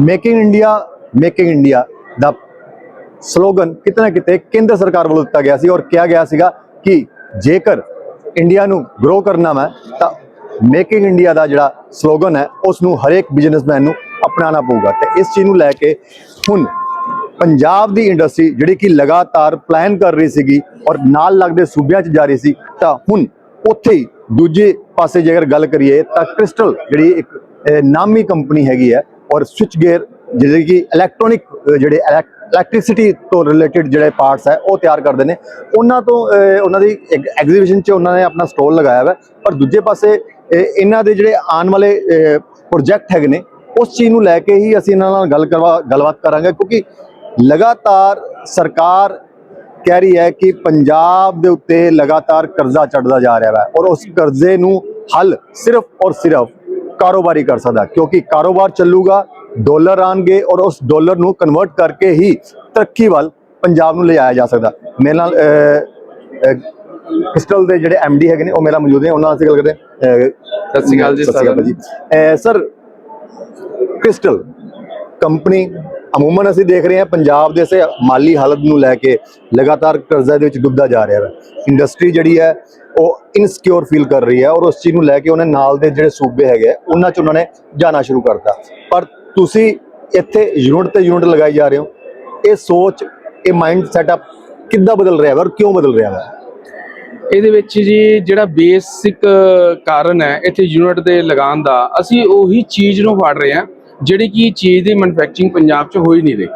Making India making India ਦਾ slogan ਕਿਤੇ ਨਾ ਕਿਤੇ ਕੇਂਦਰ ਸਰਕਾਰ ਵੱਲੋਂ ਦਿੱਤਾ ਗਿਆ ਸੀ ਔਰ ਕਿਹਾ ਗਿਆ ਸੀਗਾ ਕਿ ਜੇਕਰ ਇੰਡੀਆ ਨੂੰ ਗਰੋ ਕਰਨਾ ਹੈ ਤਾਂ ਮੇਕਿੰਗ ਇੰਡੀਆ ਦਾ ਜਿਹੜਾ ਸਲੋਗਨ ਹੈ ਉਸ ਨੂੰ ਹਰੇਕ ਬਿਜ਼ਨਸਮੈਨ ਨੂੰ ਅਪਣਾਉਣਾ ਪਊਗਾ। ਤੇ ਇਸ ਚੀਜ਼ ਨੂੰ ਲੈ ਕੇ ਹੁਣ ਪੰਜਾਬ ਦੀ ਇੰਡਸਟਰੀ ਜਿਹੜੀ ਕਿ ਲਗਾਤਾਰ ਪਲਾਨ ਕਰ ਰਹੀ ਸੀਗੀ ਔਰ ਨਾਲ ਲੱਗਦੇ ਸੂਬਿਆਂ 'ਚ ਜਾ ਰਹੀ ਸੀ, ਤਾਂ ਹੁਣ ਉੱਥੇ ਹੀ ਦੂਜੇ ਪਾਸੇ ਜੇਕਰ ਗੱਲ ਕਰੀਏ, ਤਾਂ ਕ੍ਰਿਸਟਲ ਜਿਹੜੀ ਇੱਕ ਨਾਮੀ ਕੰਪਨੀ ਹੈਗੀ ਹੈ ਔਰ ਸਵਿਚ ਗੇਅਰ ਜਿਹੜੇ ਕਿ ਇਲੈਕਟ੍ਰੋਨਿਕ ਜਿਹੜੇ ਇਲੈਕਟ੍ਰਿਸਿਟੀ ਤੋਂ ਰਿਲੇਟਡ ਜਿਹੜੇ ਪਾਰਟਸ ਹੈ, ਉਹ ਤਿਆਰ ਕਰਦੇ ਨੇ ਉਹਨਾਂ ਤੋਂ ਉਹਨਾਂ ਦੀ ਇੱਕ ਐਗਜ਼ੀਬਿਸ਼ਨ 'ਚ ਉਹਨਾਂ ਨੇ ਆਪਣਾ ਸਟੋਲ ਲਗਾਇਆ ਹੋਇਆ ਹੈ। ਪਰ ਦੂਜੇ ਪਾਸੇ ਇਹਨਾਂ ਦੇ ਜਿਹੜੇ ਆਉਣ ਵਾਲੇ ਪ੍ਰੋਜੈਕਟ ਹੈਗੇ ਨੇ, ਉਸ ਚੀਜ਼ ਨੂੰ ਲੈ ਕੇ ਹੀ ਅਸੀਂ ਇਹਨਾਂ ਨਾਲ ਗੱਲ ਕਰਵਾ, ਗੱਲਬਾਤ ਕਰਾਂਗੇ ਕਿਉਂਕਿ ਲਗਾਤਾਰ ਸਰਕਾਰ ਕਹਿ ਰਹੀ ਹੈ ਕਿ ਪੰਜਾਬ ਦੇ ਉੱਤੇ ਲਗਾਤਾਰ ਕਰਜ਼ਾ ਚੜਦਾ ਜਾ ਰਿਹਾ ਹੈ ਔਰ ਉਸ ਕਰਜ਼ੇ ਨੂੰ ਹੱਲ ਸਿਰਫ ਔਰ ਸਿਰਫ ਕਾਰੋਬਾਰੀ ਕਰ ਸਕਦਾ ਕਿਉਂਕਿ ਕਾਰੋਬਾਰ ਚੱਲੂਗਾ ਡਾਲਰ ਆਣਗੇ ਔਰ ਉਸ ਡਾਲਰ ਨੂੰ ਕਨਵਰਟ ਕਰਕੇ ਹੀ ਤਰੱਕੀ ਵੱਲ ਪੰਜਾਬ ਨੂੰ ਲਿਜਾਇਆ ਜਾ ਸਕਦਾ। ਮੇਰੇ ਨਾਲ ਕ੍ਰਿਸਟਲ ਦੇ ਜਿਹੜੇ ਐਮਡੀ ਹੈਗੇ ਨੇ ਉਹ ਮੇਰਾ ਮੌਜੂਦ ਨੇ ਉਹਨਾਂ ਨਾਲ ਅਸੀਂ ਗੱਲ ਕਰਦੇ ਸਤਿ ਸ਼੍ਰੀ ਅਕਾਲ ਜੀ ਸਤਿ ਸ਼੍ਰੀ ਅਕਾਲ ਜੀ ਅਹ, ਸਰ ਕ੍ਰਿਸਟਲ ਕੰਪਨੀ ਅਮੂਮਨ ਅਸੀਂ ਦੇਖ ਰਹੇ ਹਾਂ ਪੰਜਾਬ ਦੇ ਇਸੇ ਮਾਲੀ ਹਾਲਤ ਨੂੰ ਲੈ ਕੇ ਲਗਾਤਾਰ ਕਰਜ਼ਾ ਦੇ ਵਿੱਚ ਡੁੱਬਦਾ ਜਾ ਰਿਹਾ ਹੈ। ਇੰਡਸਟਰੀ ਜਿਹੜੀ ਹੈ ਉਹ ਇਨਸਿਕਿਉਰ ਫੀਲ ਕਰ ਰਹੀ ਹੈ ਔਰ ਉਸ ਚੀਜ਼ ਨੂੰ ਲੈ ਕੇ ਉਹਨੇ ਨਾਲ ਦੇ ਜਿਹੜੇ ਸੂਬੇ ਹੈਗੇ ਉਹਨਾਂ 'ਚ ਉਹਨਾਂ ਨੇ ਜਾਣਾ ਸ਼ੁਰੂ ਕਰਤਾ। ਪਰ ਤੁਸੀਂ ਇੱਥੇ ਯੂਨਿਟ ਤੇ ਯੂਨਿਟ ਲਗਾਈ ਜਾ ਰਹੇ ਹੋ। ਇਹ ਸੋਚ, ਇਹ ਮਾਈਂਡ ਸੈਟਅਪ ਕਿੱਦਾਂ ਬਦਲ ਰਿਹਾ ਹੈ ਔਰ ਕਿਉਂ ਬਦਲ ਰਿਹਾ ਹੈ ਇਹਦੇ ਵਿੱਚ ਜੀ ਜਿਹੜਾ ਬੇਸਿਕ ਕਾਰਨ ਹੈ ਇੱਥੇ ਯੂਨਿਟ ਦੇ ਲਗਾਉਣ ਦਾ, ਅਸੀਂ ਉਹੀ ਚੀਜ਼ ਨੂੰ ਫੜ ਰਹੇ ਹਾਂ, ਜਿਹੜੀ ਕਿ ਚੀਜ਼ ਦੀ ਮੈਨੂਫੈਕਚਰਿੰਗ ਪੰਜਾਬ 'ਚ ਹੋ ਹੀ ਨਹੀਂ ਰਹੀ।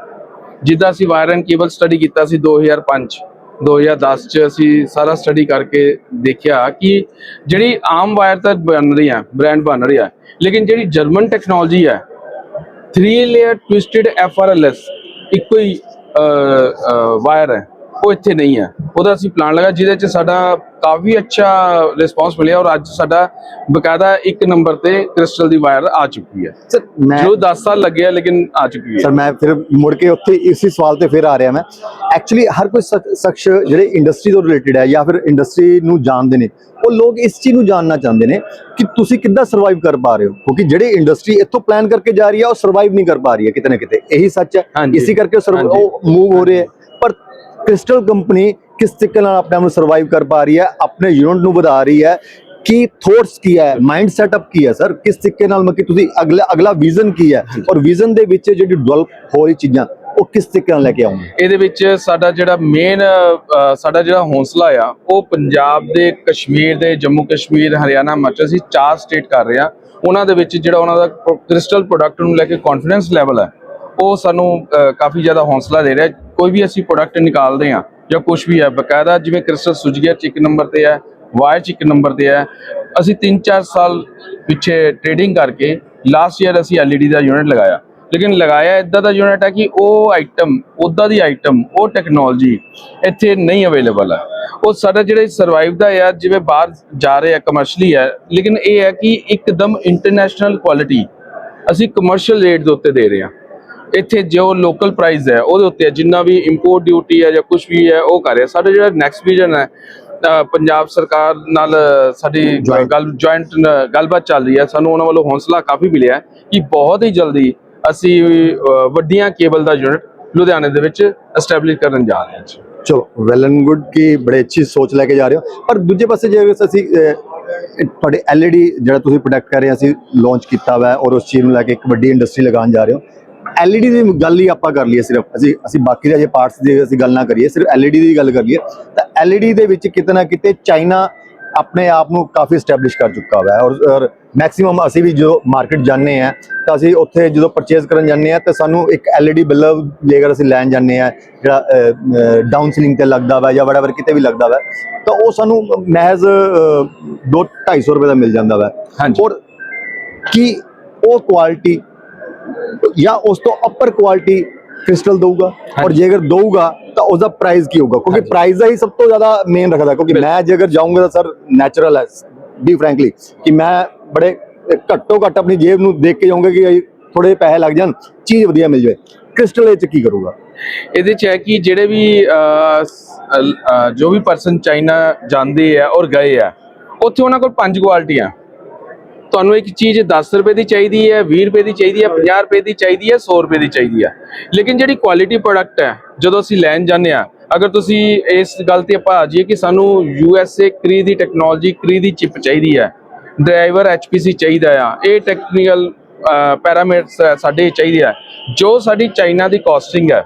ਜਿੱਦਾਂ ਅਸੀਂ ਵਾਇਰ ਐਂਡ ਕੇਬਲ ਸਟੱਡੀ ਕੀਤਾ ਸੀ 2005 2010 ਚ ਅਸੀਂ ਸਾਰਾ ਸਟੱਡੀ ਕਰਕੇ ਦੇਖਿਆ ਕਿ ਜਿਹੜੀ ਆਮ ਵਾਇਰ ਤਾਂ ਬਣ ਰਹੀ ਹੈ ਬ੍ਰਾਂਡ ਬਣ ਰਹੀ ਹੈ, ਲੇਕਿਨ ਜਿਹੜੀ ਜਰਮਨ ਟੈਕਨੋਲੋਜੀ ਹੈ 3 ਲੇਅਰ ਟਵਿਸਟਡ ਐਫਆਰਐਲਐਸ ਇੱਕੋ ਹੀ ਵਾਇਰ ਹੈ। ਉਹ ਇੱਥੇ ਨਹੀਂ ਹੈ। ਉਹਦਾ ਅਸੀਂ ਪਲਾਨ ਲਗਾ ਜਿਹਦੇ ਚ ਸਾਡਾ ਕਾਫੀ ਅੱਛਾ ਰਿਸਪਾਂਸ ਮਿਲਿਆ ਔਰ ਅੱਜ ਸਾਡਾ ਬਕਾਇਦਾ ਇੱਕ ਨੰਬਰ ਤੇ ਕ੍ਰਿਸਟਲ ਦੀ ਵਾਇਰ ਆ ਚੁੱਕੀ ਹੈ। ਜੋ 10 ਸਾਲ ਲੱਗੇ ਆ ਲੇਕਿਨ ਆ ਚੁੱਕੀ ਹੈ। ਸਰ ਮੈਂ ਫਿਰ ਮੁੜ ਕੇ ਉੱਥੇ ਇਸੇ ਸਵਾਲ ਤੇ ਫਿਰ ਆ ਰਿਹਾ ਮੈਂ। ਐਕਚੁਅਲੀ ਹਰ ਕੋਈ ਸ਼ਖ- ਸ਼ਖਸ ਜਿਹੜੇ ਇੰਡਸਟਰੀ ਤੋਂ ਰਿਲੇਟਡ ਹੈ ਜਾਂ ਫਿਰ ਇੰਡਸਟਰੀ ਨੂੰ ਜਾਣਦੇ ਨੇ ਉਹ ਲੋਕ ਇਸ ਚੀਜ਼ ਨੂੰ ਜਾਣਨਾ ਚਾਹੁੰਦੇ ਨੇ ਕਿ ਤੁਸੀਂ ਕਿੱਦਾਂ ਸਰਵਾਈਵ ਕਰ ਪਾ ਰਹੇ ਹੋ। ਕਿਉਂਕਿ ਜਿਹੜੀ ਇੰਡਸਟਰੀ ਇੱਥੋਂ ਪਲਾਨ ਕਰਕੇ ਜਾ ਰਹੀ ਹੈ ਉਹ ਸਰਵਾਈਵ ਨਹੀਂ ਕਰ ਪਾ ਰਹੀ ਹੈ ਕਿਤੇ ਨਾ ਕਿਤੇ। ਇਹੀ ਸੱਚ ਹੈ। ਇਸੇ ਕਰਕੇ ਉਹ ਮੂਵ ਹੋ ਰਹੇ ਹੈ। ਕ੍ਰਿਸਟਲ ਕੰਪਨੀ ਕਿਸ ਤਰੀਕੇ ਨਾਲ ਆਪਣੇ ਆਪ ਨੂੰ ਸਰਵਾਈਵ ਕਰ ਪਾ ਰਹੀ ਹੈ ਆਪਣੇ ਯੂਨਿਟ ਨੂੰ ਵਧਾ ਰਹੀ ਹੈ ਕੀ ਥੋਟਸ ਕੀ ਹੈ ਮਾਈਂਡ ਸੈਟਅਪ ਕੀ ਹੈ ਸਰ ਕਿਸ ਤਰੀਕੇ ਨਾਲ ਮਤਲਬ ਕਿ ਤੁਸੀਂ ਅਗਲਾ ਅਗਲਾ ਵਿਜ਼ਨ ਕੀ ਹੈ? ਔਰ ਵਿਜ਼ਨ ਦੇ ਵਿੱਚ ਜਿਹੜੀ ਡਿਵੈਲਪ ਹੋ ਰਹੀ ਚੀਜ਼ਾਂ ਉਹ ਕਿਸ ਤਰੀਕੇ ਨਾਲ ਲੈ ਕੇ ਆਉਂਗੇ? ਇਹਦੇ ਵਿੱਚ ਸਾਡਾ ਜਿਹੜਾ ਮੇਨ ਸਾਡਾ ਜਿਹੜਾ ਹੌਸਲਾ ਆ ਉਹ ਪੰਜਾਬ ਦੇ ਕਸ਼ਮੀਰ ਦੇ ਜੰਮੂ ਕਸ਼ਮੀਰ ਹਰਿਆਣਾ ਹਿਮਾਚਲ ਅਸੀਂ ਚਾਰ ਸਟੇਟ ਕਰ ਰਹੇ ਆ ਉਹਨਾਂ ਦੇ ਵਿੱਚ ਜਿਹੜਾ ਉਹਨਾਂ ਦਾ ਕ੍ਰਿਸਟਲ ਪ੍ਰੋਡਕਟ ਨੂੰ ਲੈ ਕੇ ਕੌਨਫੀਡੈਂਸ ਲੈਵਲ ਹੈ ਉਹ ਸਾਨੂੰ ਕਾਫੀ ਜ਼ਿਆਦਾ ਹੌਸਲਾ ਦੇ ਰਿਹਾ ਕੋਈ ਵੀ ਅਸੀਂ ਪ੍ਰੋਡਕਟ ਨਿਕਾਲਦੇ ਆ ਜਾਂ ਕੁਝ ਵੀ ਹੈ, ਬਕਾਇਦਾ ਜਿਵੇਂ ਕ੍ਰਿਸਟਲ ਸੁੱਜ 'ਚ ਇੱਕ ਨੰਬਰ ਤੇ ਹੈ, ਵਾਇਰ ਚ ਇੱਕ ਨੰਬਰ ਤੇ ਹੈ, ਅਸੀਂ 3-4 ਸਾਲ ਪਿੱਛੇ ਟ੍ਰੇਡਿੰਗ ਕਰਕੇ ਲਾਸਟ ਈਅਰ ਅਸੀਂ LED ਦਾ ਯੂਨਿਟ ਲਗਾਇਆ। ਲੇਕਿਨ ਲਗਾਇਆ ਇਦਾਂ ਦਾ ਯੂਨਿਟ ਹੈ ਕਿ ਉਹ ਆਈਟਮ ਉਦਾਂ ਦੀ ਆਈਟਮ ਉਹ ਟੈਕਨੋਲੋਜੀ ਇੱਥੇ ਨਹੀਂ ਅਵੇਲੇਬਲ ਹੈ। ਉਹ ਸਾਡਾ ਜਿਹੜੇ ਸਰਵਾਈਵ ਦਾ ਹੈ, ਜਿਵੇਂ ਬਾਹਰ ਜਾ ਰਹੇ ਆ ਕਮਰਸ਼ਲੀ ਹੈ, ਲੇਕਿਨ ਇਹ ਹੈ ਕਿ ਇੱਕਦਮ ਇੰਟਰਨੈਸ਼ਨਲ ਕੁਆਲਿਟੀ ਅਸੀਂ ਕਮਰਸ਼ੀਅਲ ਰੇਟ ਦੇ ਉੱਤੇ ਦੇ ਰਹੇ ਹਾਂ। ਇੱਥੇ ਜੋ ਲੋਕਲ ਪ੍ਰਾਈਸ ਹੈ ਉਹਦੇ ਉੱਤੇ ਜਿੰਨਾ ਵੀ ਇੰਪੋਰਟ ਡਿਊਟੀ ਹੈ ਜਾਂ ਕੁਝ ਵੀ ਹੈ ਉਹ ਕਰ ਰਿਹਾ। ਸਾਡਾ ਜਿਹੜਾ ਨੈਕਸਟ ਵਿਜ਼ਨ ਹੈ ਪੰਜਾਬ ਸਰਕਾਰ ਨਾਲ ਸਾਡੀ ਗੱਲ ਜੁਆਇੰਟ ਗੱਲਬਾਤ ਚੱਲ ਰਹੀ ਹੈ। ਸਾਨੂੰ ਉਹਨਾਂ ਵੱਲੋਂ ਹੌਸਲਾ ਕਾਫੀ ਮਿਲਿਆ ਹੈ ਕਿ ਬਹੁਤ ਹੀ ਜਲਦੀ ਅਸੀਂ ਵੱਡੀਆਂ ਕੇਬਲ ਦਾ ਯੂਨਿਟ ਲੁਧਿਆਣੇ ਦੇ ਵਿੱਚ ਐਸਟੈਬਲਿਸ਼ ਕਰਨ ਜਾ ਰਹੇ ਹਾਂ ਚਲੋ ਵੈਲ ਐਂਡ ਗੁੱਡ ਕਿ ਬੜੇ ਅੱਛੀ ਸੋਚ ਲੈ ਕੇ ਜਾ ਰਹੇ ਹੋ। ਪਰ ਦੂਜੇ ਪਾਸੇ ਜੇ ਅਸੀਂ ਤੁਹਾਡੇ LED ਜਿਹੜਾ ਤੁਸੀਂ ਪ੍ਰੋਡਕਟ ਕਰ ਰਹੇ ਹੋ ਅਸੀਂ ਲਾਂਚ ਕੀਤਾ ਵਾ ਔਰ ਉਸ ਚੀਜ਼ ਨੂੰ ਲੈ ਕੇ ਇੱਕ ਵੱਡੀ ਇੰਡਸਟਰੀ ਲਗਾਉਣ ਜਾ ਰਹੇ ਹੋ। LED ਦੀ ਗੱਲ ਹੀ ਆਪਾਂ ਕਰ ਲਈਏ ਸਿਰਫ ਅਸੀਂ ਅਸੀਂ ਬਾਕੀ ਦੇ ਜੇ ਪਾਰਟਸ ਦੀ ਅਸੀਂ ਗੱਲ ਨਾ ਕਰੀਏ ਸਿਰਫ LED ਦੀ ਗੱਲ ਕਰੀਏ ਤਾਂ LED ਦੇ ਵਿੱਚ ਕਿਤੇ ਨਾ ਕਿਤੇ ਚਾਈਨਾ ਆਪਣੇ ਆਪ ਨੂੰ ਕਾਫੀ ਸਟੈਬਲਿਸ਼ ਕਰ ਚੁੱਕਾ ਹੋਇਆ ਹੈ ਔਰ ਔਰ ਮੈਕਸਿਮਮ ਅਸੀਂ ਵੀ ਜੋ ਮਾਰਕੀਟ ਜਾਂਦੇ ਆ ਤਾਂ ਅਸੀਂ ਉੱਥੇ ਜਦੋਂ ਪਰਚੇਸ ਕਰਨ ਜਾਂਦੇ ਆ ਤਾਂ ਸਾਨੂੰ ਇੱਕ LED ਬਲਬ ਜੇਕਰ ਅਸੀਂ ਲੈਣ ਜਾਂਦੇ ਆ ਜਿਹੜਾ ਡਾਊਨ ਸੀਲਿੰਗ ਤੇ ਲੱਗਦਾ ਵਾ ਜਾਂ ਵੜਾਵਰ ਕਿਤੇ ਵੀ ਲੱਗਦਾ ਵਾ ਤਾਂ ਉਹ ਸਾਨੂੰ ਮਹਿਜ਼ 2 250 ਰੁਪਏ ਦਾ ਮਿਲ ਜਾਂਦਾ ਵਾ। ਔਰ ਕੀ ਉਹ ਕੁਆਲਿਟੀ ਜਾਂ ਉਸ ਤੋਂ ਅਪਰ ਕੁਆਲਿਟੀ ਕ੍ਰਿਸਟਲ ਦਊਗਾ ਔਰ ਹਾਂਜੀ। ਜੇਕਰ ਦਊਗਾ ਤਾਂ ਉਸ ਦਾ ਪ੍ਰਾਈਸ ਕੀ ਹੋਊਗਾ ਕਿਉਂਕਿ। ਪ੍ਰਾਈਸ ਦਾ ਹੀ ਸਭ ਤੋਂ ਜ਼ਿਆਦਾ ਮੇਨ ਰੱਖਦਾ ਕਿਉਂਕਿ। ਮੈਂ ਜੇਕਰ ਜਾਊਂਗਾ ਤਾਂ ਸਰ ਨੈਚੁਰਲ ਹੈ ਬੀ ਫ੍ਰੈਂਕਲੀ ਕਿ ਮੈਂ ਬੜੇ ਘੱਟੋ ਘੱਟ ਆਪਣੀ ਜੇਬ ਨੂੰ ਦੇਖ ਕੇ ਜਾਊਂਗਾ ਕਿ ਥੋੜੇ ਪੈਸੇ ਲੱਗ ਜਾਣ ਚੀਜ਼ ਵਧੀਆ ਮਿਲ ਜਾਏ ਕ੍ਰਿਸਟਲ ਇਹ ਚ ਕੀ ਕਰੂਗਾ ਇਹਦੇ ਚ ਹੈ ਕਿ ਜਿਹੜੇ ਵੀ ਜੋ ਵੀ ਪਰਸਨ ਚਾਈਨਾ ਜਾਂਦੇ ਆ ਔਰ ਗਏ ਆ ਉੱਥੇ ਉਹਨਾਂ ਕੋਲ ਪੰਜ ਕੁਆਲਿਟੀਆਂ ਤੁਹਾਨੂੰ ਇੱਕ ਚੀਜ਼ 10 ਰੁਪਏ ਦੀ ਚਾਹੀਦੀ ਹੈ 20 ਰੁਪਏ ਦੀ ਚਾਹੀਦੀ ਹੈ 50 ਰੁਪਏ ਦੀ ਚਾਹੀਦੀ ਹੈ 100 ਰੁਪਏ ਦੀ ਚਾਹੀਦੀ ਹੈ। ਲੇਕਿਨ ਜਿਹੜੀ ਕੁਆਲਿਟੀ ਪ੍ਰੋਡਕਟ ਹੈ, ਜਦੋਂ ਅਸੀਂ ਲੈਣ ਜਾਂਦੇ ਆ ਅਗਰ ਤੁਸੀਂ ਇਸ ਗੱਲ ਤੇ ਆਪਾਂ ਆ ਜਾਈਏ ਕਿ ਸਾਨੂੰ ਯੂ ਐਸ ਏ ਕਰੀ ਦੀ ਟੈਕਨੋਲੋਜੀ ਕਰੀ ਦੀ ਚਿਪ ਚਾਹੀਦੀ ਹੈ ਡਰਾਈਵਰ ਐੱਚ ਪੀ ਸੀ ਚਾਹੀਦਾ ਆ, ਇਹ ਟੈਕਨੀਕਲ ਪੈਰਾਮੀਟਰਸ ਸਾਡੇ ਚਾਹੀਦੇ ਆ। ਜੋ ਸਾਡੀ ਚਾਈਨਾ ਦੀ ਕਾਸਟਿੰਗ ਹੈ,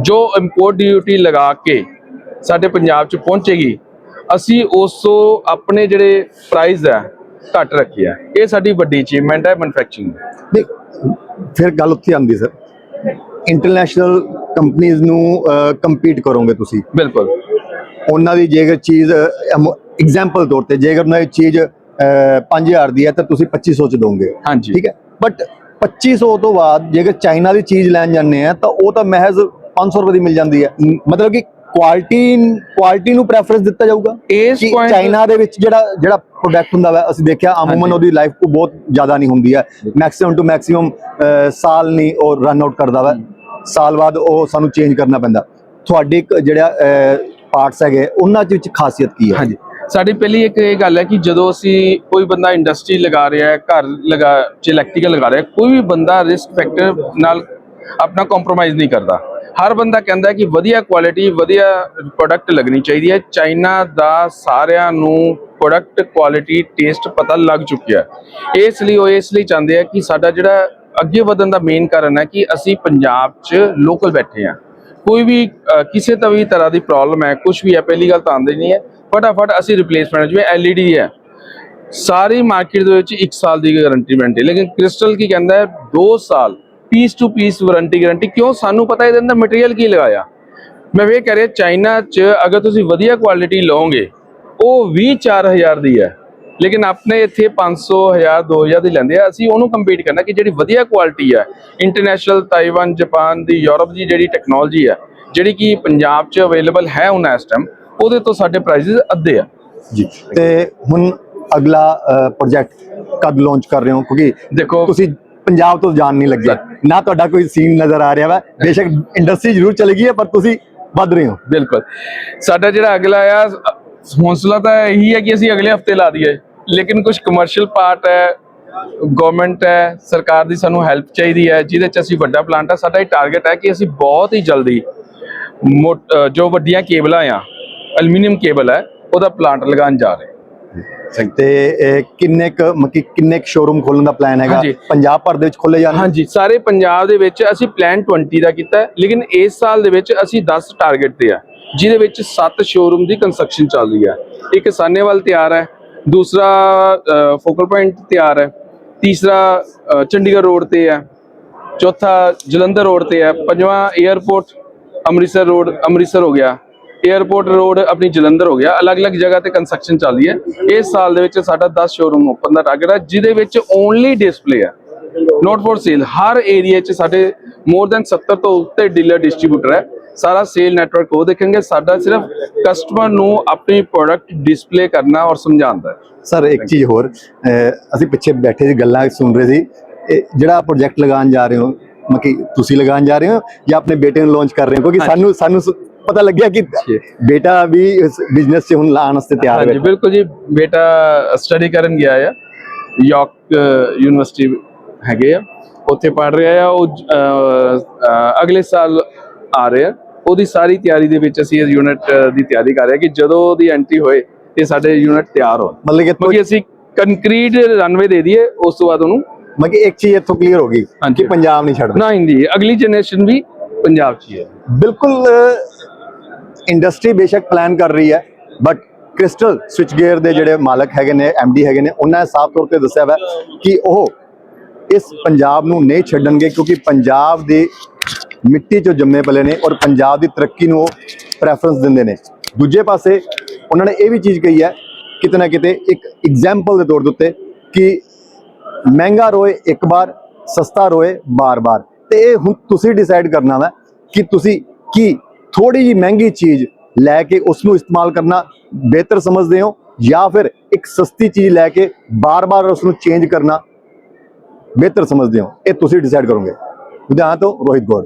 ਜੋ ਇੰਪੋਰਟ ਡਿਊਟੀ ਲਗਾ ਕੇ ਸਾਡੇ ਪੰਜਾਬ ਚ ਪਹੁੰਚੇਗੀ, ਅਸੀਂ ਉਸ ਤੋਂ ਆਪਣੇ ਜਿਹੜੇ ਪ੍ਰਾਈਸ ਹੈ ਘੱਟ ਰੱਖੀ ਹੈ। ਇਹ ਸਾਡੀ ਵੱਡੀ ਅਚੀਵਮੈਂਟ ਹੈ ਮੈਨੂਫੈਕਚਰਿੰਗ ਦੀ। ਫਿਰ ਗੱਲ ਉੱਥੇ ਆਉਂਦੀ ਸਰ ਇੰਟਰਨੈਸ਼ਨਲ ਕੰਪਨੀਆਂ ਨੂੰ ਕੰਪੀਟ ਕਰੋਗੇ ਤੁਸੀਂ। ਬਿਲਕੁਲ। ਉਹਨਾਂ ਦੀ ਜੇਕਰ ਚੀਜ਼ ਐਗਜ਼ਾਮਪਲ ਤੌਰ ਤੇ ਜੇਕਰ ਉਹਨਾਂ ਦੀ ਚੀਜ਼ ਅਹ, 5000 ਦੀ ਹੈ ਤਾਂ ਤੁਸੀਂ 2500 ਚ ਦੋਗੇ ਹਾਂਜੀ। ਠੀਕ ਹੈ? ਬਟ 2500 ਤੋਂ ਬਾਅਦ ਜੇਕਰ ਚਾਈਨਾ ਦੀ ਚੀਜ਼ ਲੈਣ ਜਾਂਦੇ ਆ ਤਾਂ ਉਹ ਤਾਂ ਮਹਿਜ਼ 500 ਰੁਪਏ ਦੀ ਮਿਲ ਜਾਂਦੀ ਹੈ। ਮਤਲਬ ਕਿ ਕੁਆਲਿਟੀ ਕੁਆਲਿਟੀ ਨੂੰ ਪ੍ਰੈਫਰੈਂਸ ਦਿੱਤਾ ਜਾਊਗਾ? ਇਸ point- ਚਾਈਨਾ ਦੇ ਵਿੱਚ ਜਿਹੜਾ ਜਿਹੜਾ ਪ੍ਰੋਡਕਟ ਹੁੰਦਾ ਵਾ ਅਸੀਂ ਦੇਖਿਆ ਅਮੂਮਨ ਹਾਂਜੀ। ਉਹਦੀ ਲਾਈਫ ਕੋ ਬਹੁਤ ਜ਼ਿਆਦਾ ਨਹੀਂ ਹੁੰਦੀ ਹੈ। ਮੈਕਸਿਮਮ ਟੂ ਮੈਕਸਿਮਮ ਸਾਲ ਨਹੀਂ ਉਹ ਰਨ ਆਊਟ ਕਰਦਾ ਵਾ। ਸਾਲ ਬਾਅਦ ਉਹ ਸਾਨੂੰ ਚੇਂਜ ਕਰਨਾ ਪੈਂਦਾ। ਤੁਹਾਡੇ ਜਿਹੜਾ ਪਾਰਟਸ ਹੈਗੇ ਉਹਨਾਂ ਦੇ ਵਿੱਚ ਖਾਸੀਅਤ ਕੀ ਹੈ? ਹਾਂਜੀ। ਸਾਡੀ ਪਹਿਲੀ ਇੱਕ ਇਹ ਗੱਲ ਹੈ ਕਿ ਜਦੋਂ ਅਸੀਂ ਕੋਈ ਬੰਦਾ ਇੰਡਸਟਰੀ ਲਗਾ ਰਿਹਾ ਹੈ ਘਰ ਲਗਾ ਚ ਇਲੈਕਟ੍ਰੀਕਲ ਲਗਾ ਰਿਹਾ ਹੈ, ਕੋਈ ਵੀ ਬੰਦਾ ਰਿਸਕ ਫੈਕਟਰ ਨਾਲ ਆਪਣਾ ਕੰਪਰੋਮਾਈਜ਼ ਨਹੀਂ ਕਰਦਾ। ਹਰ ਬੰਦਾ ਕਹਿੰਦਾ ਕਿ ਵਧੀਆ ਕੁਆਲਿਟੀ ਵਧੀਆ ਪ੍ਰੋਡਕਟ ਲੱਗਣੀ ਚਾਹੀਦੀ ਹੈ। ਚਾਈਨਾ ਦਾ ਸਾਰਿਆਂ ਨੂੰ ਪ੍ਰੋਡਕਟ ਕੁਆਲਿਟੀ ਟੇਸਟ ਪਤਾ ਲੱਗ ਚੁੱਕਿਆ ਇਸ ਲਈ ਉਹ ਇਸ ਲਈ ਚਾਹੁੰਦੇ ਆ ਕਿ ਸਾਡਾ ਜਿਹੜਾ ਅੱਗੇ ਵਧਣ ਦਾ ਮੇਨ ਕਾਰਨ ਹੈ ਕਿ ਅਸੀਂ ਪੰਜਾਬ 'ਚ ਲੋਕਲ ਬੈਠੇ ਆ ਕੋਈ ਵੀ ਕਿਸੇ ਤਾਂ ਵੀ ਤਰ੍ਹਾਂ ਦੀ ਪ੍ਰੋਬਲਮ ਹੈ ਕੁਝ ਵੀ ਹੈ, ਪਹਿਲੀ ਗੱਲ ਤਾਂ ਆਉਂਦੀ ਨਹੀਂ ਹੈ। ਫਟਾਫਟ ਅਸੀਂ ਰਿਪਲੇਸਮੈਂਟ ਜਿਵੇਂ LED ਹੈ। ਸਾਰੀ ਮਾਰਕੀਟ ਦੇ ਵਿੱਚ 1 ਸਾਲ ਦੀ ਗਾਰੰਟੀ ਵਾਰੰਟੀ ਲੇਕਿਨ ਕ੍ਰਿਸਟਲ ਕੀ ਕਹਿੰਦਾ ਹੈ? 2 ਸਾਲ piece to piece warranty guarantee ਕਿਉਂ? ਸਾਨੂੰ ਪਤਾ ਇਹਦੇ ਅੰਦਰ ਮਟੀਰੀਅਲ ਕੀ ਲਗਾਇਆ। ਮੈਂ ਕਹਿ ਰਿਹਾ ਚਾਈਨਾ 'ਚ ਅਗਰ ਤੁਸੀਂ ਵਧੀਆ ਕੁਆਲਿਟੀ ਲਓਗੇ ਉਹ 20 4000 ਦੀ ਹੈ। ਲੇਕਿਨ ਆਪਣੇ ਇੱਥੇ 500 1000 2000 ਦੀ ਲੈਂਦੇ ਆ। ਅਸੀਂ ਉਹਨੂੰ ਕੰਪੀਟ ਕਰਨਾ ਕਿ ਜਿਹੜੀ ਵਧੀਆ ਕੁਆਲਿਟੀ ਹੈ ਇੰਟਰਨੈਸ਼ਨਲ ਤਾਈਵਾਨ ਜਾਪਾਨ ਦੀ ਯੂਰਪ ਦੀ ਜਿਹੜੀ ਟੈਕਨੋਲੋਜੀ ਹੈ ਜਿਹੜੀ ਕਿ ਪੰਜਾਬ 'ਚ ਅਵੇਲੇਬਲ ਹੈ ਹੁਣ ਇਸ ਟਾਈਮ ਉਹਦੇ ਤੋਂ ਸਾਡੇ ਪ੍ਰਾਈਸਿਸ ਅੱਧੇ ਆ। ਜੀ। ਤੇ ਹੁਣ ਅਗਲਾ ਪ੍ਰੋਜੈਕਟ ਕਦ ਲਾਂਚ ਕਰ ਰਹੇ ਹੋ? ਕਿਉਂਕਿ ਦੇਖੋ ਤੁਸੀਂ ਪੰਜਾਬ ਤੋਂ ਜਾਣ ਨਹੀਂ ਲੱਗੇ ਨਾ ਤੁਹਾਡਾ ਕੋਈ ਸੀਨ ਨਜ਼ਰ ਆ ਰਿਹਾ ਵਾ। ਬੇਸ਼ੱਕ ਇੰਡਸਟਰੀ ਜ਼ਰੂਰ ਚਲੀ ਗਈ ਹੈ ਪਰ ਤੁਸੀਂ ਵੱਧ ਰਹੇ ਹੋ। ਬਿਲਕੁਲ। ਸਾਡਾ ਜਿਹੜਾ ਅਗਲਾ ਆ ਹੌਸਲਾ ਤਾਂ ਇਹੀ ਹੈ ਕਿ ਅਸੀਂ ਅਗਲੇ ਹਫ਼ਤੇ ਲਾ ਦਈਏ। ਲੇਕਿਨ ਕੁਝ ਕਮਰਸ਼ੀਅਲ ਪਾਰਟ ਹੈ ਗਵਰਨਮੈਂਟ ਹੈ ਸਰਕਾਰ ਦੀ ਸਾਨੂੰ ਹੈਲਪ ਚਾਹੀਦੀ ਹੈ ਜਿਹਦੇ ਚ ਅਸੀਂ ਵੱਡਾ ਪਲਾਂਟ ਹੈ ਸਾਡਾ ਇਹ ਟਾਰਗੇਟ ਹੈ ਕਿ ਅਸੀਂ ਬਹੁਤ ਹੀ ਜਲਦੀ ਜੋ ਵੱਡੀਆਂ ਕੇਬਲਾਂ ਆ ਐਲੂਮੀਨੀਅਮ ਕੇਬਲ ਹੈ ਉਹਦਾ ਪਲਾਂਟ ਲਗਾਉਣ ਜਾ ਰਹੇ ਹਾਂ। ਤੇ ਇਹ ਕਿੰਨੇ ਕ ਕਿੰਨੇ ਕ ਸ਼ੋਰੂਮ ਖੋਲਣ ਦਾ ਪਲਾਨ ਹੈਗਾ? ਹਾਂਜੀ। ਪੰਜਾਬ ਭਰ ਦੇ ਵਿੱਚ ਖੋਲੇ ਜਾਣ ਹਾਂਜੀ ਸਾਰੇ ਪੰਜਾਬ ਦੇ ਵਿੱਚ ਅਸੀਂ ਪਲਾਨ 20 ਦਾ ਕੀਤਾ ਹੈ, ਲੇਕਿਨ ਇਸ ਸਾਲ ਦੇ ਵਿੱਚ ਅਸੀਂ 10 ਟਾਰਗੇਟ ਤੇ ਆ ਜਿਹਦੇ ਵਿੱਚ 7 ਸ਼ੋਰੂਮ ਦੀ ਕੰਸਟਰਕਸ਼ਨ ਚੱਲ ਰਹੀ ਹੈ। ਇੱਕ ਸਾਨੇਵਾਲ ਤਿਆਰ ਹੈ ਦੂਸਰਾ ਫੋਕਲ ਪੁਆਇੰਟ ਤਿਆਰ ਹੈ ਤੀਸਰਾ ਅ, ਚੰਡੀਗੜ੍ਹ ਰੋਡ ਤੇ ਹੈ ਚੌਥਾ ਜਲੰਧਰ ਰੋਡ ਤੇ ਹੈ ਪੰਜਵਾਂ 에ਅਰਪੋਰਟ ਅੰਮ੍ਰਿਤਸਰ ਰੋਡ ਅੰਮ੍ਰਿਤਸਰ ਹੋ ਗਿਆ। 에ਅਰਪੋਰਟ ਰੋਡ ਆਪਣੀ ਜਲੰਧਰ ਹੋ ਗਿਆ। ਅਲੱਗ-ਅਲੱਗ ਜਗ੍ਹਾ ਤੇ ਕੰਸਟਰਕਸ਼ਨ ਚੱਲ ਰਹੀ ਹੈ। ਇਸ ਸਾਲ ਦੇ ਵਿੱਚ ਸਾਡਾ 10 ਸ਼ੋਰੂਮ ਓਪਨ ਦਾ ਟਾਰਗੇਟ ਹੈ ਜਿਹਦੇ ਵਿੱਚ ਓਨਲੀ ਡਿਸਪਲੇ ਹੈ ਨੋਟ ਫॉर ਸੇਲ ਹਰ ਏਰੀਆ 'ਚ ਸਾਡੇ ਮੋਰ ਦੈਨ 70 ਤੋਂ ਉੱਤੇ ਡੀਲਰ ਡਿਸਟ੍ਰੀਬਿਊਟਰ ਹੈ। ਸਾਰਾ ਸੇਲ ਨੈਟਵਰਕ ਉਹ ਦੇਖਣਗੇ। ਸਾਡਾ ਸਿਰਫ ਕਸਟਮਰ ਨੂੰ ਆਪਣੀ ਪ੍ਰੋਡਕਟ ਡਿਸਪਲੇ ਕਰਨਾ ਔਰ ਸਮਝਾਉਂਦਾ ਹੈ। ਸਰ ਇੱਕ ਚੀਜ਼ ਹੋਰ। ਅਸੀਂ ਪਿੱਛੇ ਬੈਠੇ ਸੀ ਗੱਲਾਂ ਸੁਣ ਰਹੇ ਸੀ। ਇਹ ਜਿਹੜਾ ਪ੍ਰੋਜੈਕਟ ਲਗਾਉਣ ਜਾ ਰਹੇ ਹੋ ਮੱਕੀ ਤੁਸੀਂ ਲਗਾਉਣ ਜਾ ਰਹੇ ਹੋ ਜਾਂ ਆਪਣੇ ਬੇਟੇ ਨੂੰ ਲਾਂਚ ਕਰ ਰਹੇ ਹੋ? ਕਿਉਂਕਿ। ਸਾਨੂੰ ਸਾਨੂੰ ਪਤਾ ਲੱਗਿਆ ਕਿ ਬੇਟਾ ਵੀ ਇਸ ਬਿਜ਼ਨਸ 'ਚ ਹੁਣ ਲਾਉਣ ਵਾਸਤੇ ਤਿਆਰ ਹੈ ਬਿਲਕੁਲ ਜੀ ਬੇਟਾ ਸਟੱਡੀ ਕਰਨ ਗਿਆ ਆ ਯਾਰਕ ਯੂਨੀਵਰਸਿਟੀ ਹੈਗੇ ਆ। ਉੱਥੇ ਪੜ ਰਿਹਾ ਆ ਉਹ ਅਗਲੇ ਸਾਲ ਆ ਰਿਹਾ ਉਹਦੀ ਸਾਰੀ ਤਿਆਰੀ ਦੇ ਵਿੱਚ ਅਸੀਂ ਇਸ ਯੂਨਿਟ ਦੀ ਤਿਆਰੀ ਕਰ ਰਹੇ ਕਿ ਜਦੋਂ ਉਹਦੀ ਐਂਟਰੀ ਹੋਏ ਤੇ ਸਾਡੇ ਯੂਨਿਟ ਤਿਆਰ ਹੋਣ। ਮਤਲਬ ਕਿ ਅਸੀਂ ਕੰਕਰੀਟ ਰਨਵੇ ਦੇ ਦਈਏ ਉਸ ਤੋਂ ਬਾਅਦ ਉਹਨੂੰ ਮਤਲਬ ਕਿ ਇੱਕ ਚੀਜ਼ ਇੱਥੋਂ ਕਲੀਅਰ ਹੋ ਗਈ। ਕਿ ਪੰਜਾਬ ਨਹੀਂ ਛੱਡਦਾ ਨਾ ਹਿੰਦੀ ਅਗਲੀ ਜਨਰੇਸ਼ਨ ਵੀ ਪੰਜਾਬ 'ਚ ਹੀ ਹੈ। ਬਿਲਕੁਲ ਇੰਡਸਟਰੀ ਬੇਸ਼ੱਕ ਪਲਾਨ ਕਰ ਰਹੀ ਹੈ ਬਟ ਕ੍ਰਿਸਟਲ ਸਵਿਚ ਗੇਅਰ ਦੇ ਜਿਹੜੇ ਮਾਲਕ ਹੈਗੇ ਨੇ ਡੀ ਹੈਗੇ ਨੇ, ਉਹਨਾਂ ਨੇ ਸਾਫ਼ ਤੌਰ ਤੇ ਦੱਸਿਆ ਵਾ ਕਿ ਉਹ ਇਸ ਪੰਜਾਬ ਨੂੰ ਨਹੀਂ ਛੱਡਣਗੇ ਕਿਉਂਕਿ ਪੰਜਾਬ ਦੀ ਮਿੱਟੀ 'ਚੋਂ ਜੰਮੇ ਪਲੇ ਨੇ ਔਰ ਪੰਜਾਬ ਦੀ ਤਰੱਕੀ ਨੂੰ ਉਹ ਪ੍ਰੈਫਰੈਂਸ ਦਿੰਦੇ ਨੇ। ਦੂਜੇ ਪਾਸੇ ਉਹਨਾਂ ਨੇ ਇਹ ਵੀ ਚੀਜ਼ ਕਹੀ ਹੈ ਕਿਤੇ ਨਾ ਕਿਤੇ ਇੱਕ ਐਗਜ਼ਾਮਪਲ ਦੇ ਤੌਰ ਦੇ ਉੱਤੇ ਕਿ ਮਹਿੰਗਾ ਰੋਏ ਇੱਕ ਵਾਰ, ਸਸਤਾ ਰੋਏ ਬਾਰ-ਬਾਰ। ਤੇ ਇਹ ਹੁਣ ਤੁਸੀਂ ਡਿਸਾਈਡ ਕਰਨਾ ਵਾ ਕਿ ਤੁਸੀਂ ਕੀ ਥੋੜੀ ਜੀ ਮਹਿੰਗੀ ਚੀਜ਼ ਲੈ ਕੇ ਉਸ ਨੂੰ ਇਸਤੇਮਾਲ ਕਰਨਾ ਬਿਹਤਰ ਸਮਝਦੇ ਹੋ ਜਾਂ ਫਿਰ ਇੱਕ ਸਸਤੀ ਚੀਜ਼ ਲੈ ਕੇ ਬਾਰ-ਬਾਰ ਉਸ ਨੂੰ ਚੇਂਜ ਕਰਨਾ ਬਿਹਤਰ ਸਮਝਦੇ ਹੋ, ਇਹ ਤੁਸੀਂ ਡਿਸਾਈਡ ਕਰੋਗੇ। ਲੁਧਿਆਣਾ ਤੋਂ ਰੋਹਿਤ ਗੌਰ।